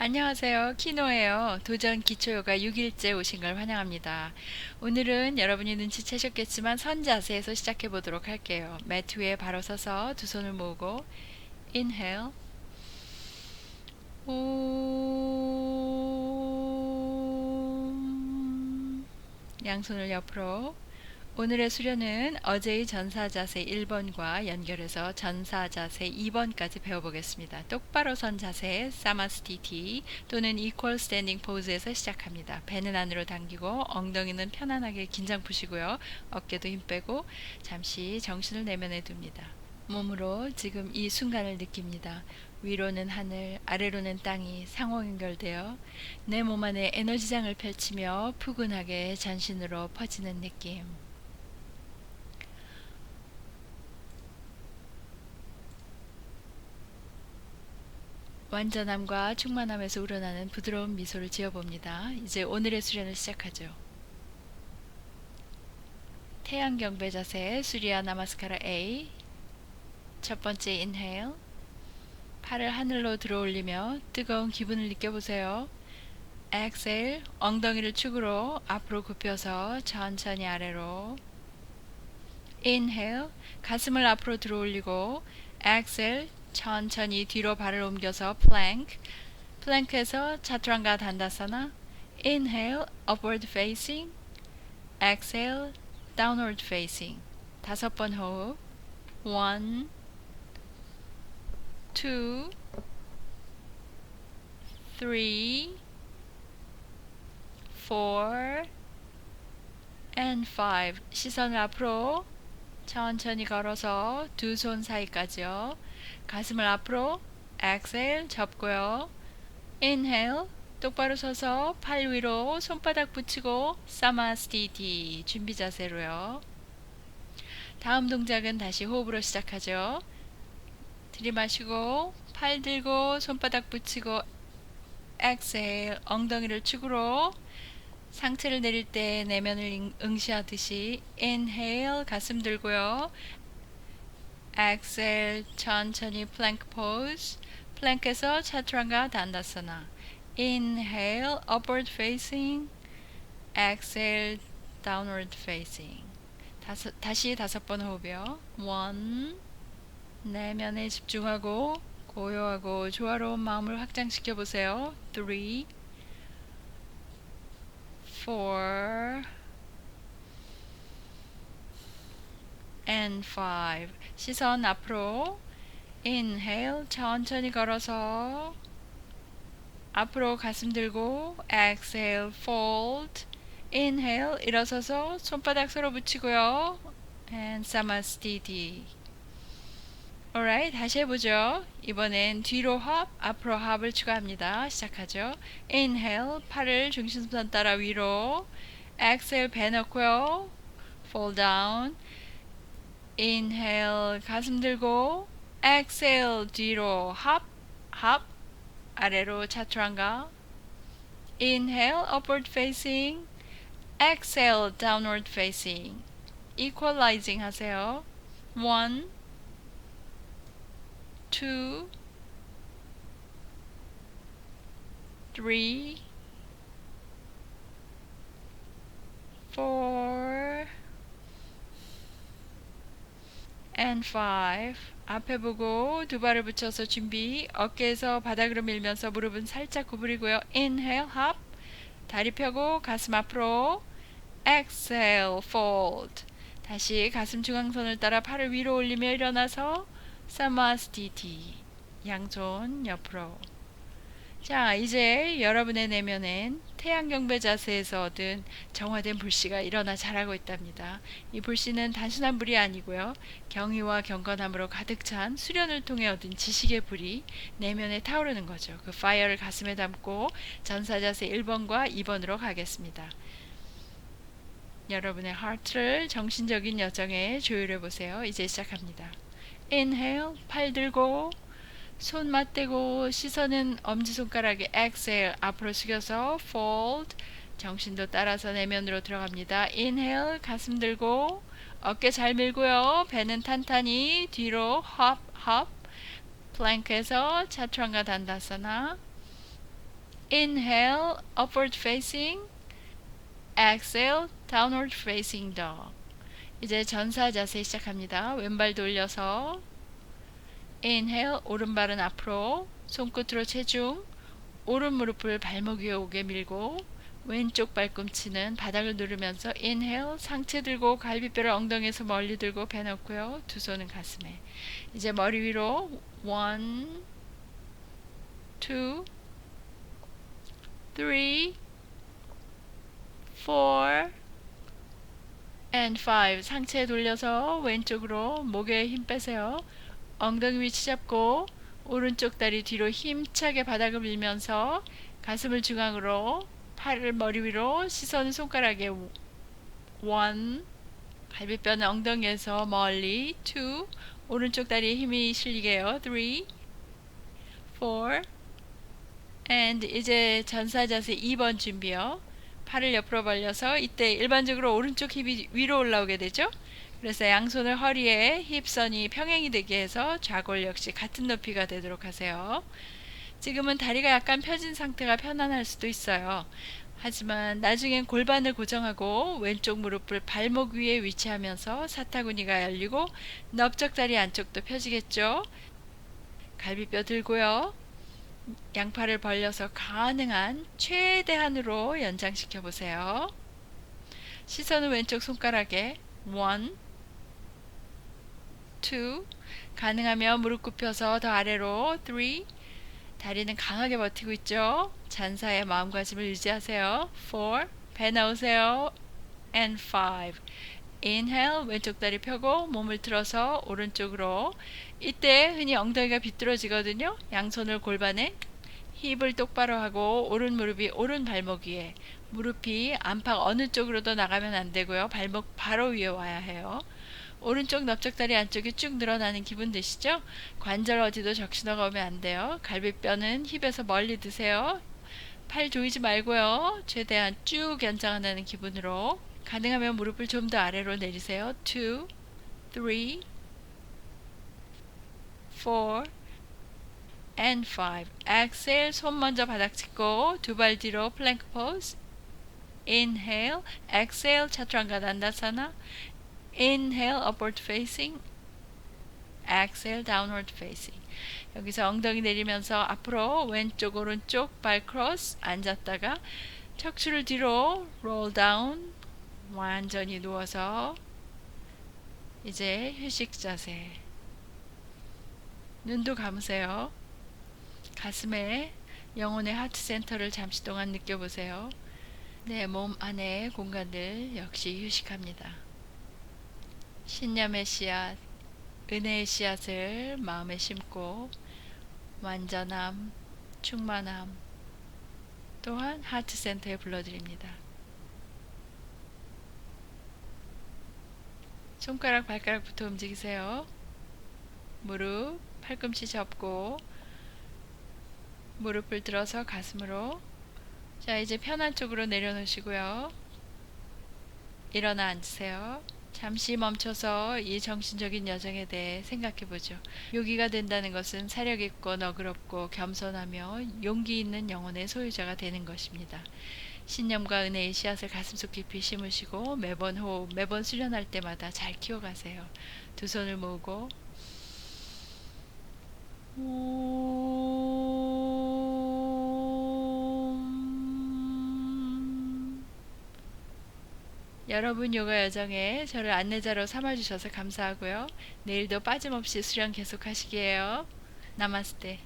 안녕하세요. 키노예요. 도전 기초요가 6일째 오신 걸 환영합니다. 오늘은 여러분이 눈치채셨겠지만 선 자세에서 시작해 보도록 할게요. 매트 위에 바로 서서 두 손을 모으고 inhale 오 양손을 옆으로 오늘의 수련은 어제의 전사 자세 1번과 연결해서 전사 자세 2번까지 배워보겠습니다. 똑바로 선 자세 사마스티티 또는 equal standing pose에서 시작합니다. 배는 안으로 당기고 엉덩이는 편안하게 긴장 푸시고요. 어깨도 힘 빼고 잠시 정신을 내면에 둡니다. 몸으로 지금 이 순간을 느낍니다. 위로는 하늘, 아래로는 땅이 상호 연결되어 내 몸 안에 에너지장을 펼치며 푸근하게 전신으로 퍼지는 느낌. 완전함과 충만함에서 우러나는 부드러운 미소를 지어봅니다. 이제 오늘의 수련을 시작하죠. 태양 경배 자세 수리아 나마스카라 A 첫 번째 인헤일 팔을 하늘로 들어 올리며 뜨거운 기분을 느껴보세요. 엑셀 엉덩이를 축으로 앞으로 굽혀서 천천히 아래로 인헤일 가슴을 앞으로 들어 올리고 엑셀 천천히 뒤로 발을 옮겨서 플랭크 플랭크에서 차트랑가 단다사나 inhale upward facing exhale downward facing 다섯 번 호흡 one two three four and five 시선을 앞으로 천천히 걸어서 두 손 사이까지요. 가슴을 앞으로 exhale 접고요. inhale 똑바로 서서 팔 위로 손바닥 붙이고 사마스티티 준비 자세로요. 다음 동작은 다시 호흡으로 시작하죠. 들이마시고 팔 들고 손바닥 붙이고 exhale 엉덩이를 축으로 상체를 내릴 때 내면을 응시하듯이 inhale 가슴 들고요. Exhale 천천히 plank pose 플랭크에서 차트랑가 단다사나 inhale upward facing exhale downward facing 다섯, 다시 다섯 번 호흡이요 one 내면에 집중하고 고요하고 조화로운 마음을 확장시켜 보세요 three four and five. 시선 앞으로. inhale 천천히 걸어서 앞으로 가슴 들고 exhale fold. inhale 일어서서 손바닥 서로 붙이고요. and samasthiti. alright 다시 해보죠. 이번엔 뒤로 헙, 앞으로 헙을 추가합니다. 시작하죠. inhale 팔을 중심선 따라 위로 exhale 배 넣고요. fall down inhale 가슴 들고 exhale 뒤로 헙, 헙 아래로 차트랑가 inhale upward facing exhale downward facing equalizing 하세요. one two, three, and five. 앞에 보고 두 발을 붙여서 준비. 어깨에서 바닥으로 밀면서 무릎은 살짝 구부리고요. inhale, hop. 다리 펴고 가슴 앞으로. exhale, fold. 다시 가슴 중앙선을 따라 팔을 위로 올리며 일어나서 사마스티티 양손 옆으로 자 이제 여러분의 내면엔 태양 경배 자세에서 얻은 정화된 불씨가 일어나 자라고 있답니다. 이 불씨는 단순한 불이 아니고요. 경의와 경건함으로 가득 찬 수련을 통해 얻은 지식의 불이 내면에 타오르는 거죠. 그 파이어를 가슴에 담고 전사 자세 1번과 2번으로 가겠습니다. 여러분의 하트를 정신적인 여정에 조율해 보세요. 이제 시작합니다. inhale 팔 들고 손 맞대고 시선은 엄지손가락에 exhale 앞으로 숙여서 fold 정신도 따라서 내면으로 들어갑니다. inhale 가슴 들고 어깨 잘 밀고요. 배는 탄탄히 뒤로 hop hop 플랭크에서 차트랑가 단다사나 inhale upward facing exhale downward facing dog 이제 전사 자세 시작합니다. 왼발 돌려서 inhale 오른발은 앞으로 손끝으로 체중 오른 무릎을 발목 위에 오게 밀고 왼쪽 발꿈치는 바닥을 누르면서 inhale 상체 들고 갈비뼈를 엉덩이에서 멀리 들고 배 넣고요. 두 손은 가슴에 이제 머리 위로 one, two, three, four, and five. 상체 돌려서 왼쪽으로 목에 힘 빼세요. 엉덩이 위치 잡고 오른쪽 다리 뒤로 힘차게 바닥을 밀면서 가슴을 중앙으로 팔을 머리 위로 시선은 손가락에 one 갈비뼈는 엉덩이에서 멀리 two 오른쪽 다리에 힘이 실리게 해요. three four and 이제 전사 자세 2번 준비요. 팔을 옆으로 벌려서 이때 일반적으로 오른쪽 힙이 위로 올라오게 되죠. 그래서 양손을 허리에 힙선이 평행이 되게 해서 좌골 역시 같은 높이가 되도록 하세요. 지금은 다리가 약간 펴진 상태가 편안할 수도 있어요. 하지만 나중엔 골반을 고정하고 왼쪽 무릎을 발목 위에 위치하면서 사타구니가 열리고 넓적다리 안쪽도 펴지겠죠. 갈비뼈 들고요. 양팔을 벌려서 가능한 최대한으로 연장시켜 보세요. 시선은 왼쪽 손가락에 1, 2, 가능하면 무릎 굽혀서 더 아래로 3, 다리는 강하게 버티고 있죠. 잔사의 마음가짐을 유지하세요. 4, 배 나오세요. and 5. inhale 왼쪽 다리 펴고 몸을 틀어서 오른쪽으로 이때 흔히 엉덩이가 비뚤어지거든요. 양손을 골반에 힙을 똑바로 하고 오른 무릎이 오른 발목 위에 무릎이 안팎 어느 쪽으로도 나가면 안 되고요. 발목 바로 위에 와야 해요. 오른쪽 넓적다리 안쪽이 쭉 늘어나는 기분 드시죠? 관절 어디도 적신호가 오면 안 돼요. 갈비뼈는 힙에서 멀리 드세요. 팔 조이지 말고요. 최대한 쭉 연장한다는 기분으로 가능하면 무릎을 좀 더 아래로 내리세요. 2, 3, 4, and 5. exhale 손 먼저 바닥 짚고 두 발 뒤로 플랭크 포즈. inhale, exhale 단다사나. Inhale upward facing. exhale downward facing. 여기서 엉덩이 내리면서 앞으로 왼쪽 오른쪽 발 크로스 앉았다가 척추를 뒤로 roll down 완전히 누워서 이제 휴식 자세. 눈도 감으세요. 가슴에 영혼의 하트 센터를 잠시 동안 느껴보세요. 내 몸 안의 공간들 역시 휴식합니다. 신념의 씨앗, 은혜의 씨앗을 마음에 심고 완전함, 충만함, 또한 하트 센터에 불러드립니다. 손가락, 발가락부터 움직이세요. 무릎, 팔꿈치 접고 무릎을 들어서 가슴으로 자 이제 편한 쪽으로 내려놓으시고요. 일어나 앉으세요. 잠시 멈춰서 이 정신적인 여정에 대해 생각해 보죠. 요기가 된다는 것은 사력 있고 너그럽고 겸손하며 용기 있는 영혼의 소유자가 되는 것입니다. 신념과 은혜의 씨앗을 가슴속 깊이 심으시고 매번 호흡, 매번 수련할 때마다 잘 키워가세요. 두 손을 모으고 옴. 여러분 요가 여정에 저를 안내자로 삼아주셔서 감사하고요. 내일도 빠짐없이 수련 계속하시기에요. 나마스테.